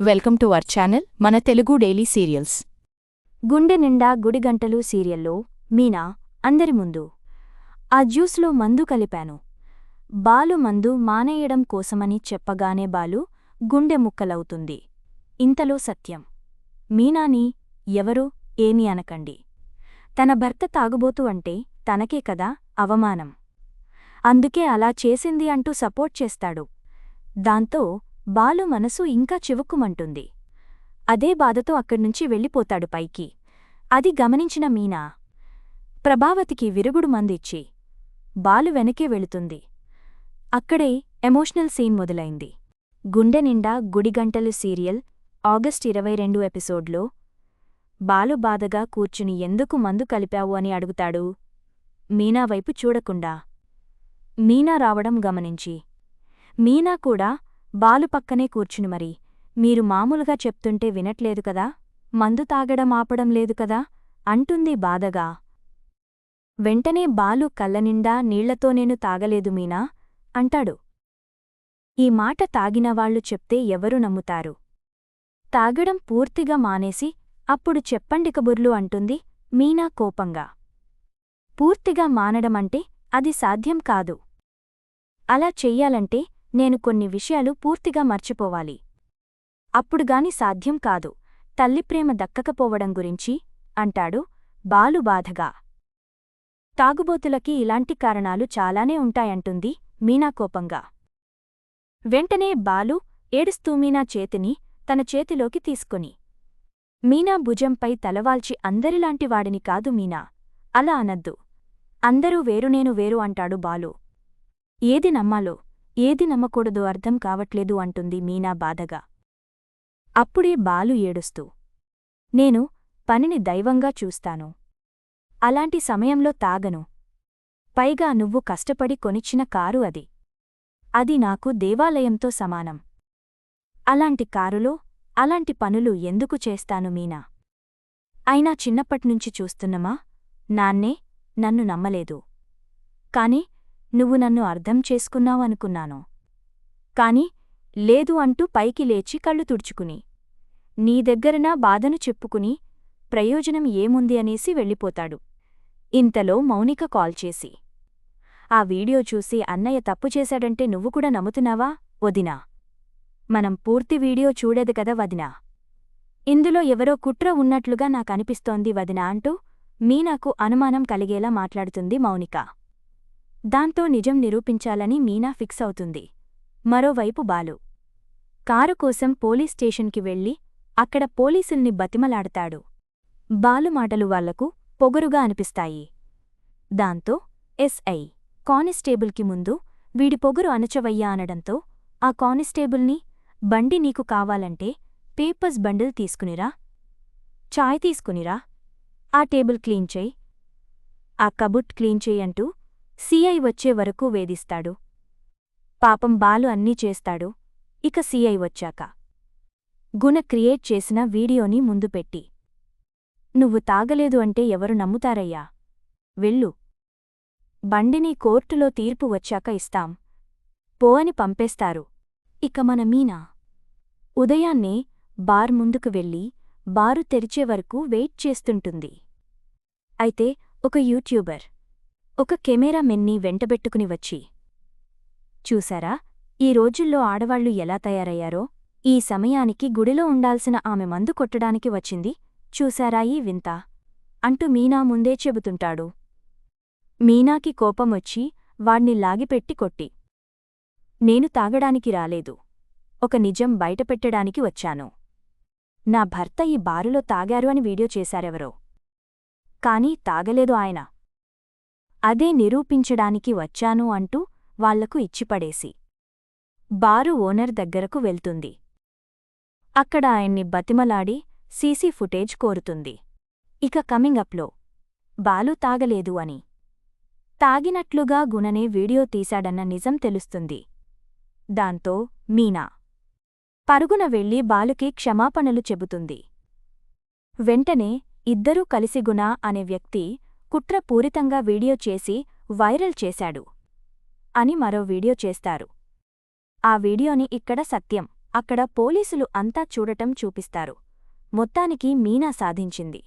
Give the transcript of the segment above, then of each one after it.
Welcome to our channel మన Telugu daily serials. గుండె నిండా గుడిగంటలు సీరియల్లో మీనా అందరి ముందు. ఆ జ్యూస్లో మందు కలిపాను. బాలు మందు మానేయడం కోసమని చెప్పగానే బాలు గుండె ముక్కలవుతుంది. ఇంతలో సత్యం. మీనాని ఎవరో ఏమీ అనకండి. తన భర్త తాగుబోతు అంటే తనకే కదా అవమానం. అందుకే అలా చేసింది అంటూ సపోర్ట్ చేస్తాడు. దాంతో బాలు మనసు ఇంకా చివుక్కుమంటుంది. అదే బాధతో అక్కడ్నుంచి వెళ్ళిపోతాడు పైకి. అది గమనించిన మీనా. ప్రభావతికి విరుగుడు మందిచ్చి బాలు వెనకే వెళుతుంది. అక్కడే ఎమోషనల్ సీన్ మొదలైంది. గుండె నిండా గుడిగంటలు సీరియల్ ఆగస్ట్ ఇరవై రెండు ఎపిసోడ్లో బాలు బాధగా కూర్చుని ఎందుకు మందు కలిపావు అని అడుగుతాడు. మీనా వైపు చూడకుండా మీనా రావడం గమనించి. మీనా కూడా బాలు పక్కనే కూర్చుని మరి. మీరు మామూలుగా చెప్తుంటే వినట్లేదు కదా? మందు తాగడం ఆపడం లేదు కదా? అంటుంది బాధగా. వెంటనే బాలు కళ్ళనిండా నీళ్ళతో నేను తాగలేదు మీనా? అంటాడు. ఈ మాట తాగినవాళ్ళు చెప్తే ఎవరు నమ్ముతారు? తాగడం పూర్తిగా మానేసి అప్పుడు చెప్పండి కబుర్లు అంటుంది మీనా కోపంగా. పూర్తిగా మానడమంటే అది సాధ్యం కాదు. అలా చెయ్యాలంటే నేను కొన్ని విషయాలు పూర్తిగా మర్చిపోవాలి. అప్పుడుగాని సాధ్యం కాదు. తల్లి ప్రేమ దక్కకపోవడం గురించి అంటాడు బాలు బాధగా. తాగుబోతులకి ఇలాంటి కారణాలు చాలానే ఉంటాయంటుంది మీనా కోపంగా. వెంటనే బాలు ఏడుస్తూ మీనా చేతిని తన చేతిలోకి తీసుకుని. మీనా భుజంపై తలవాల్చి అందరిలాంటివాడిని కాదు మీనా. అలా అనద్దు. అందరూ వేరు నేను వేరు అంటాడు బాలు. ఏది నమ్మాలో? ఏది నమ్మకూడదో అర్థం కావట్లేదు అంటుంది మీనా బాధగా. అప్పుడే బాలు ఏడుస్తూ నేను పనిని దైవంగా చూస్తాను. అలాంటి సమయంలో తాగను. పైగా నువ్వు కష్టపడి కొనిచ్చిన కారు అది. అది నాకు దేవాలయంతో సమానం. అలాంటి కారులో అలాంటి పనులు ఎందుకు చేస్తాను మీనా? అయినా చిన్నప్పట్నుంచి చూస్తున్నమా? నాన్నే నన్ను నమ్మలేదు. కాని నువ్వు నన్ను అర్థం చేసుకున్నావనుకున్నాను కాని లేదు అంటూ పైకి లేచి కళ్ళు తుడుచుకుని నీ దగ్గరనా బాధను చెప్పుకుని ప్రయోజనం ఏముంది అనేసి వెళ్ళిపోతాడు. ఇంతలో మౌనిక కాల్ చేసి ఆ వీడియో చూసి అన్నయ్య తప్పు చేశాడంటే నువ్వు కూడా నమ్ముతున్నావా? వదినా. మనం పూర్తి వీడియో చూడేది కదా వదినా. ఇందులో ఎవరో కుట్ర ఉన్నట్లుగా నాకనిపిస్తోంది వదినా అంటూ మీనాకు అనుమానం కలిగేలా మాట్లాడుతుంది మౌనిక. దాంతో నిజం నిరూపించాలని మీనా ఫిక్స్ అవుతుంది. మరోవైపు బాలు. కారు కోసం పోలీస్ స్టేషన్కి వెళ్ళి అక్కడ పోలీసుల్ని బతిమలాడతాడు. బాలు మాటలు వాళ్ళకు పొగరుగా అనిపిస్తాయి. దాంతో ఎస్ఐ కానిస్టేబుల్కి ముందు వీడి పొగరు అణచవయ్యా అనడంతో ఆ కానిస్టేబుల్ని బండి నీకు కావాలంటే పేపర్స్ బండిల్ తీసుకునిరా. చాయ్ తీసుకునిరా. ఆ టేబుల్ క్లీన్ చేయి. ఆ కబుట్ క్లీన్ చేయంటూ సీఐ వచ్చే వరకు వేధిస్తాడు. పాపం బాలు అన్నీ చేస్తాడు. ఇక సీఐ వచ్చాక గుణ క్రియేట్ చేసిన వీడియోని ముందు పెట్టి. నువ్వు తాగలేదు అంటే ఎవరు నమ్ముతారయ్యా? వెళ్ళు. బండిని కోర్టులో తీర్పు వచ్చాక ఇస్తాం. పో అని పంపేస్తారు. ఇక మన మీనా? ఉదయాన్నే బార్ ముందుకు వెళ్ళి బారు తెరిచే వరకు వెయిట్ చేస్తుంటుంది. అయితే ఒక యూట్యూబర్ ఒక కెమెరా మెన్ని వెంటబెట్టుకుని వచ్చి చూశారా ఈ రోజుల్లో ఆడవాళ్ళు ఎలా తయారయ్యారో? ఈ సమయానికి గుడిలో ఉండాల్సిన ఆమె మందు కొట్టడానికి వచ్చింది. చూశారా ఈ వింత అంటూ మీనా ముందే చెబుతుంటాడు. మీనాకి కోపమొచ్చి వాణ్ణి లాగిపెట్టి కొట్టి నేను తాగడానికి రాలేదు. ఒక నిజం బయటపెట్టడానికి వచ్చాను. నా భర్త ఈ బారులో తాగారు అని వీడియో చేశారెవరో. కాని తాగలేదు ఆయన. అదే నిరూపించడానికి వచ్చాను అంటూ వాళ్ళకు ఇచ్చిపడేసి బారు ఓనర్ దగ్గరకు వెళ్తుంది. అక్కడ ఆయన్ని బతిమలాడి సీసీ ఫుటేజ్ కోరుతుంది. ఇక కమింగ్ అప్లో బాలు తాగలేదు అని. తాగినట్లుగా గుణనే వీడియో తీశాడన్న నిజం తెలుస్తుంది. దాంతో మీనా పరుగున వెళ్ళి బాలుకి క్షమాపణలు చెబుతుంది. వెంటనే ఇద్దరూ కలిసి గుణ అనే వ్యక్తి కుట్రపూరితంగా వీడియో చేసి వైరల్ చేశాడు అని మరో వీడియో చేస్తారు. ఆ వీడియోని ఇక్కడ సత్యం. అక్కడ పోలీసులు అంతా చూడటం చూపిస్తారు. మొత్తానికి మీనా సాధించింది.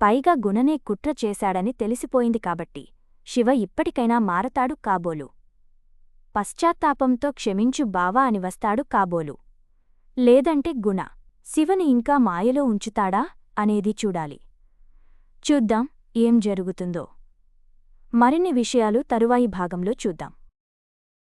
పైగా గుణనే కుట్ర చేశాడని తెలిసిపోయింది కాబట్టి శివ ఇప్పటికైనా మారతాడు కాబోలు. పశ్చాత్తాపంతో క్షమించు బావా అని వస్తాడు కాబోలు. లేదంటే గుణ. శివని ఇంకా మాయలో ఉంచుతాడా అనేది చూడాలి. చూద్దాం. ఏం జరుగుతుందో. మరిన్ని విషయాలు తరువాయి భాగంలో చూద్దాం.